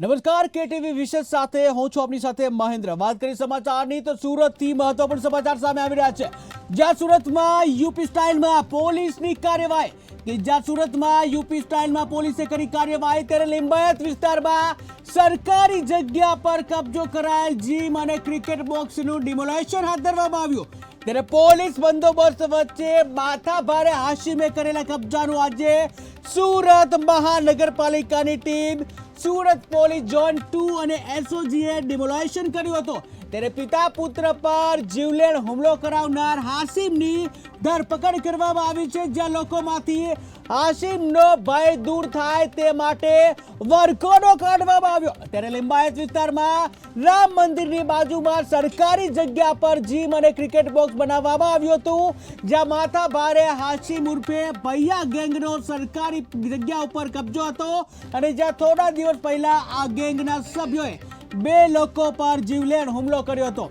નમસ્કાર, કેટીવી વિશેષ સાથે હું છું આપની સાથે મહેન્દ્ર. વાત કરી સમાચારની તો સુરતથી મહત્વપૂર્ણ સમાચાર સામે આવી રહ્યા છે. જ્યાં સુરતમાં યુપી સ્ટાઇલમાં પોલીસની કાર્યવાહી. કે જ્યાં સુરતમાં યુપી સ્ટાઇલમાં પોલીસે કરી કાર્યવાહી ત્યારે લિંબાયત વિસ્તારમાં સરકારી જગ્યા પર કબજો કરાયેલ જીમ અને ક્રિકેટ બોક્સનું ડિમોલેશન હાથ ધરવામાં આવ્યું. ત્યારે પોલીસ બંદોબસ્ત વચ્ચે માથા ભારે હાશીમે કરેલા કબજાનું આજે સુરત મહાનગરપાલિકાની team Surat police zone two અને એસઓજીએ ડિમોલેશન કર્યું હતું. ત્યારે પિતા પુત્ર પર જીવલેણ હુમલો કરાવનાર હાસિમની ધરપકડ કરવામાં આવી છે, જ્યાં લોકોમાંથી હાસિમનો ભય દૂર થાય તે માટે વર્કોડો કાઢવામાં આવ્યો. ત્યારે લિંબાયત વિસ્તારમાં રામ મંદિરની બાજુમાં સરકારી જગ્યા પર જીમ અને ક્રિકેટ બોક્સ બનાવવામાં આવ્યું હતું, જ્યાં માથા ભારે હાશિમ ઉર્ફે ભૈયા ગેંગનો સરકારી જગ્યા ઉપર કબજો હતો અને જ્યાં થોડા દિવસ પહેલા આ ગેંગના સભ્યોએ બે લોકો પર જીવલેણ હુમલો કર્યો હતો.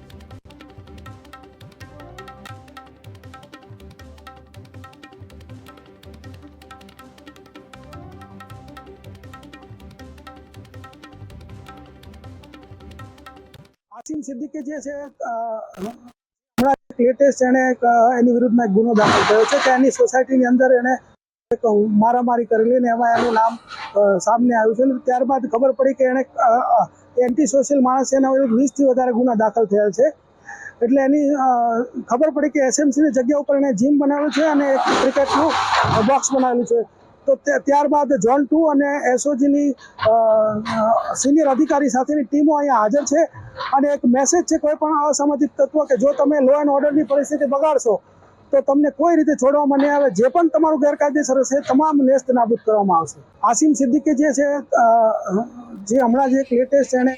આસિમ સિદ્દીકી જે છે હમણાં લેટેસ્ટ એક, એની વિરુદ્ધમાં એક ગુનો દાખલ થયો છે કે એની સોસાયટીની અંદર એણે એક મારામારી કરેલી ને એમાં એનું નામ સામને આવ્યું છે. અને ત્યારબાદ ખબર પડી કે એણે એન્ટી સોશિયલ માણસ એના વિરુદ્ધ વીસથી વધારે ગુના દાખલ થયેલ છે. એટલે એની ખબર પડી કે એસએમસીની જગ્યા ઉપર એણે જીમ બનાવેલું છે અને એક ક્રિકેટનું બોક્સ બનાવેલું છે. તે- ત્યારબાદ ઝોન ટુ અને એસઓજીની સિનિયર અધિકારી સાથેની ટીમો અહીંયા હાજર છે. અને એક મેસેજ છે કોઈ પણ અસામાજિક તત્વ કે જો તમે લો એન્ડ ઓર્ડરની પરિસ્થિતિ બગાડશો, તો તમને કોઈ રીતે છોડવામાં નહીં આવે. જે પણ તમારું ગેરકાયદેસર હશે તમામ નેસ્ત નાબૂદ કરવામાં આવશે. આસિમ સિદ્દીકી જે છે જે હમણાં જે એક લેટેસ્ટ એણે